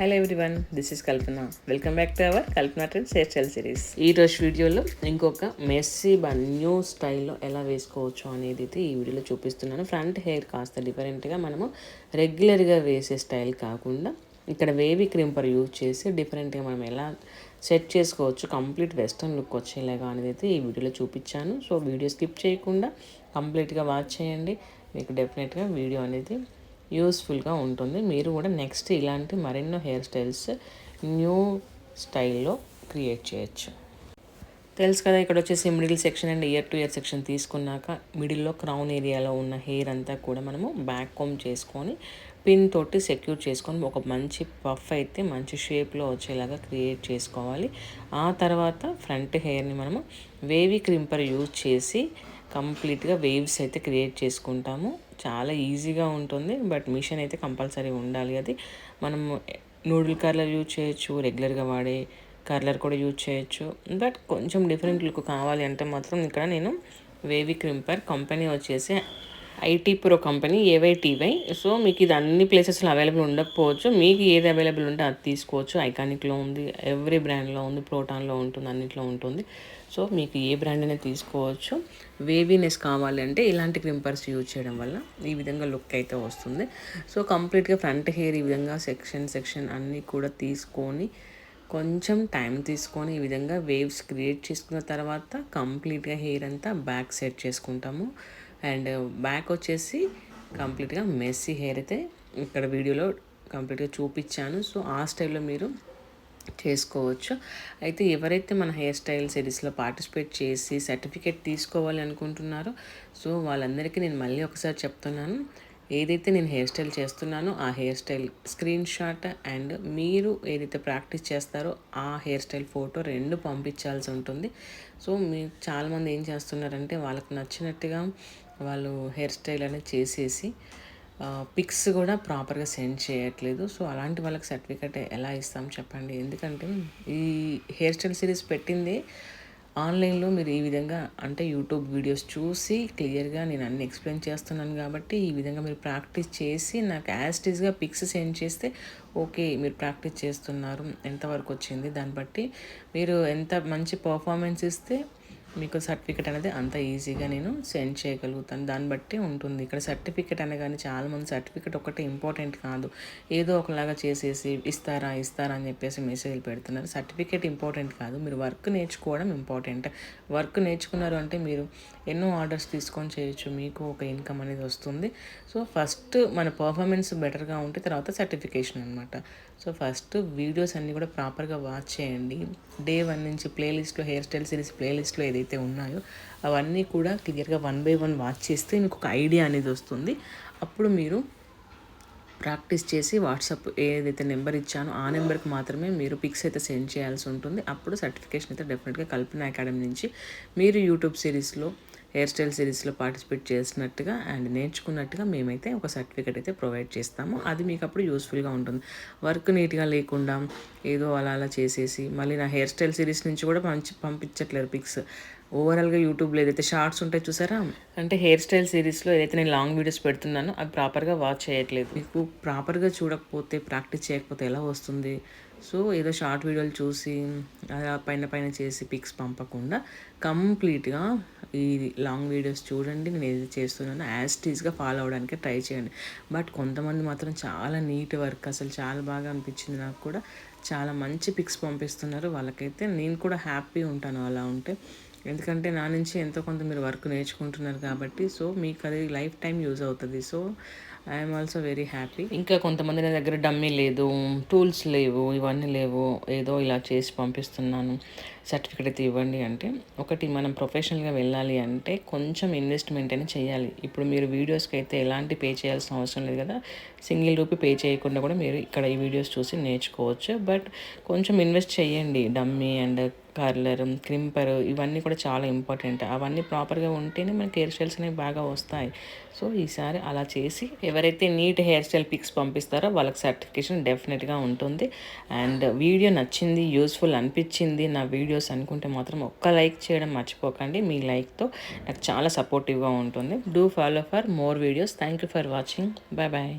Hello everyone this is Kalpana. Welcome back to our Kalpana trend hair style series. ఈ రోజు వీడియోలో ఇంకొక messy bun new స్టైల్లో ఎలా వేసుకోవచ్చు అనేది అయితే ఈ వీడియోలో చూపిస్తున్నాను. ఫ్రంట్ హెయిర్ కాస్త డిఫరెంట్గా మనము రెగ్యులర్గా వేసే స్టైల్ కాకుండా ఇక్కడ వేవీ క్రింపర్ యూజ్ చేసి డిఫరెంట్గా మనం ఎలా సెట్ చేసుకోవచ్చు కంప్లీట్ వెస్ట్రన్ లుక్ వచ్చేలాగా అనేది అయితే ఈ వీడియోలో చూపించాను. సో వీడియో స్కిప్ చేయకుండా కంప్లీట్గా వాచ్ చేయండి. మీకు డెఫినెట్గా వీడియో అనేది యూస్ఫుల్గా ఉంటుంది. మీరు కూడా నెక్స్ట్ ఇలాంటి మరెన్నో హెయిర్ స్టైల్స్ న్యూ స్టైల్లో క్రియేట్ చేయొచ్చు. తెలుసు కదా ఇక్కడ వచ్చేసి middle section and ear to ear section తీసుకున్నాక మిడిల్లో క్రౌన్ ఏరియాలో ఉన్న హెయిర్ అంతా కూడా మనము బ్యాక్ కోమ్ చేసుకొని పిన్ తోటి సెక్యూర్ చేసుకొని ఒక మంచి పఫ్ అయితే మంచి షేప్లో వచ్చేలాగా క్రియేట్ చేసుకోవాలి. ఆ తర్వాత ఫ్రంట్ హెయిర్ని మనము వేవీ క్రింపర్ యూజ్ చేసి కంప్లీట్గా వేవ్స్ అయితే క్రియేట్ చేసుకుంటాము. చాలా ఈజీగా ఉంటుంది. బట్ మిషన్ అయితే కంపల్సరీ ఉండాలి అది. మనం నూడిల్ కర్లర్ యూజ్ చేయొచ్చు రెగ్యులర్గా వాడే కర్లర్ కూడా యూజ్ చేయొచ్చు. బట్ కొంచెం డిఫరెంట్ లుక్ కావాలి అంటే మాత్రం ఇక్కడ నేను వేవీ క్రింపర్ కంపెనీ వచ్చేసి ఐటీ ప్రో కంపెనీ ఏవైటీవై. సో మీకు ఇది అన్ని ప్లేసెస్లో అవైలబుల్ ఉండకపోవచ్చు. మీకు ఏది అవైలబుల్ ఉంటే అది తీసుకోవచ్చు. ఐకానిక్లో ఉంది ఎవ్రీ బ్రాండ్లో ఉంది ప్రోటాన్లో ఉంటుంది అన్నిట్లో ఉంటుంది. సో మీకు ఏ బ్రాండ్ అయినా తీసుకోవచ్చు. వేవీనెస్ కావాలి అంటే ఇలాంటి క్రింపర్స్ యూజ్ చేయడం వల్ల ఈ విధంగా లుక్ అయితే వస్తుంది. సో కంప్లీట్గా ఫ్రంట్ హెయిర్ ఈ విధంగా సెక్షన్ సెక్షన్ అన్నీ కూడా తీసుకొని కొంచెం టైం తీసుకొని ఈ విధంగా వేవ్స్ క్రియేట్ చేసుకున్న తర్వాత కంప్లీట్గా హెయిర్ అంతా బ్యాక్ సెట్ చేసుకుంటాము. అండ్ బ్యాక్ వచ్చేసి కంప్లీట్గా మెస్సీ హెయిర్ అయితే ఇక్కడ వీడియోలో కంప్లీట్గా చూపించాను. సో ఆ స్టైల్లో మీరు చేసుకోవచ్చు. అయితే ఎవరైతే మన హెయిర్ స్టైల్ సిరీస్లో పార్టిసిపేట్ చేసి సర్టిఫికేట్ తీసుకోవాలి అనుకుంటున్నారో సో వాళ్ళందరికీ నేను మళ్ళీ ఒకసారి చెప్తున్నాను. ఏదైతే నేను హెయిర్ స్టైల్ చేస్తున్నానో ఆ hair style screen shot and మీరు ఏదైతే ప్రాక్టీస్ చేస్తారో ఆ హెయిర్ స్టైల్ ఫోటో రెండు పంపించాల్సి ఉంటుంది. సో మీరు చాలామంది ఏం చేస్తున్నారంటే వాళ్ళకి నచ్చినట్టుగా వాళ్ళు హెయిర్ స్టైల్ అనేది చేసేసి పిక్స్ కూడా ప్రాపర్గా సెండ్ చేయట్లేదు. సో అలాంటి వాళ్ళకి సర్టిఫికెట్ ఎలా ఇస్తాం చెప్పండి. ఎందుకంటే ఈ హెయిర్ స్టైల్ సిరీస్ పెట్టింది ఆన్లైన్లో మీరు ఈ విధంగా అంటే యూట్యూబ్ వీడియోస్ చూసి క్లియర్గా నేను అన్ని ఎక్స్ప్లెయిన్ చేస్తున్నాను కాబట్టి ఈ విధంగా మీరు ప్రాక్టీస్ చేసి నాకు యాస్టీస్గా పిక్స్ సెండ్ చేస్తే ఓకే మీరు ప్రాక్టీస్ చేస్తున్నారు. ఎంతవరకు వచ్చింది? దాన్ని బట్టి మీరు ఎంత మంచి పర్ఫార్మెన్స్ ఇస్తే మీకు సర్టిఫికెట్ అనేది అంత ఈజీగా నేను సెండ్ చేయగలుగుతాను. దాన్ని బట్టి ఉంటుంది. ఇక్కడ సర్టిఫికెట్ అనగానే చాలామంది సర్టిఫికెట్ ఒకటి ఇంపార్టెంట్ కాదు. ఏదో ఒకలాగా చేసేసి ఇస్తారా ఇస్తారా అని చెప్పేసి మెసేజ్లు పెడుతున్నారు. సర్టిఫికేట్ ఇంపార్టెంట్ కాదు. మీరు వర్క్ నేర్చుకోవడం ఇంపార్టెంట్. వర్క్ నేర్చుకున్నారు అంటే మీరు ఎన్నో ఆర్డర్స్ తీసుకొని చేయొచ్చు. మీకు ఒక ఇన్కమ్ అనేది వస్తుంది. సో ఫస్ట్ మన పర్ఫార్మెన్స్ బెటర్గా ఉంటే తర్వాత సర్టిఫికేషన్ అనమాట సో ఫస్ట్ వీడియోస్ అన్నీ కూడా ప్రాపర్గా వాచ్ చేయండి. డే వన్ నుంచి ప్లేలిస్ట్లో హెయిర్ స్టైల్ సిరీస్ ప్లేలిస్ట్లో ఏదైతే ఉన్నాయో అవన్నీ కూడా క్లియర్గా వన్ బై వన్ వాచ్ చేస్తే మీకు ఒక ఐడియా అనేది వస్తుంది. అప్పుడు మీరు ప్రాక్టీస్ చేసి వాట్సాప్ ఏదైతే నెంబర్ ఇచ్చానో ఆ నెంబర్కి మాత్రమే మీరు పిక్స్ అయితే సెండ్ చేయాల్సి ఉంటుంది. అప్పుడు సర్టిఫికేషన్ అయితే డెఫినెట్గా కల్పన అకాడమీ నుంచి మీరు యూట్యూబ్ సిరీస్లో హెయిర్ స్టైల్ సిరీస్లో పార్టిసిపేట్ చేసినట్టుగా అండ్ నేర్చుకున్నట్టుగా మేమైతే ఒక సర్టిఫికేట్ అయితే ప్రొవైడ్ చేస్తాము. అది మీకు అప్పుడు యూస్ఫుల్గా ఉంటుంది. వర్క్ నీట్గా లేకుండా ఏదో అలా అలా చేసేసి మళ్ళీ నా హెయిర్ స్టైల్ సిరీస్ నుంచి కూడా పంచి పంపించట్లేరు పిక్స్. ఓవరాల్గా యూట్యూబ్లో ఏదైతే షార్ట్స్ ఉంటాయి చూసారా? అంటే హెయిర్ స్టైల్ సిరీస్లో ఏదైతే నేను లాంగ్ వీడియోస్ పెడుతున్నానో అది ప్రాపర్గా వాచ్ చేయట్లేదు. మీకు ప్రాపర్గా చూడకపోతే ప్రాక్టీస్ చేయకపోతే ఎలా వస్తుంది? సో ఏదో షార్ట్ వీడియోలు చూసి అలా పైన పైన చేసి పిక్స్ పంపకుండా కంప్లీట్గా ఈ లాంగ్ వీడియోస్ చూడండి. నేను ఏది చేస్తున్నానో యాస్టీస్గా ఫాలో అవడానికి ట్రై చేయండి. బట్ కొంతమంది మాత్రం చాలా నీట్ వర్క్ అసలు చాలా బాగా అనిపించింది నాకు కూడా. చాలా మంచి పిక్స్ పంపిస్తున్నారు. వాళ్ళకైతే నేను కూడా హ్యాపీ ఉంటాను అలా ఉంటే. ఎందుకంటే నా నుంచి ఎంతో కొంత మీరు వర్క్ నేర్చుకుంటున్నారు కాబట్టి సో మీకు అది లైఫ్ టైం యూజ్ అవుతుంది. So I'm also very happy. ఇంకా కొంతమంది నా దగ్గర డమ్మీ లేదు టూల్స్ లేవు ఇవన్నీ లేవు ఏదో ఇలా చేసి పంపిస్తున్నాను. సర్టిఫికేట్ అయితే ఇవ్వండి అంటే ఒకటి మనం ప్రొఫెషనల్గా వెళ్ళాలి అంటే కొంచెం ఇన్వెస్ట్మెంట్ అని చేయాలి. ఇప్పుడు మీరు వీడియోస్కి అయితే ఎలాంటి పే చేయాల్సిన అవసరం లేదు కదా సింగిల్ రూపీ పే చేయకుండా కూడా మీరు ఇక్కడ ఈ వీడియోస్ చూసి నేర్చుకోవచ్చు. బట్ కొంచెం ఇన్వెస్ట్ చేయండి. డమ్మీ అండ్ కర్లర్ క్రింపర్ ఇవన్నీ కూడా చాలా ఇంపార్టెంట్. అవన్నీ ప్రాపర్గా ఉంటేనే మనకి హెయిర్ స్టైల్స్ అనేవి బాగా వస్తాయి. సో ఈసారి అలా చేసి ఎవరైతే నీట్ హెయిర్ స్టైల్ పిక్స్ పంపిస్తారో వాళ్ళకి సర్టిఫికేషన్ డెఫినెట్గా ఉంటుంది. అండ్ వీడియో నచ్చింది యూస్ఫుల్ అనిపించింది నా వీడియో వీడియోస్ అనుకుంటే మాత్రం ఒక్క లైక్ చేయడం మర్చిపోకండి. మీ లైక్తో నాకు చాలా సపోర్టివ్గా ఉంటుంది. Do follow for more videos. Thank you for watching. Bye bye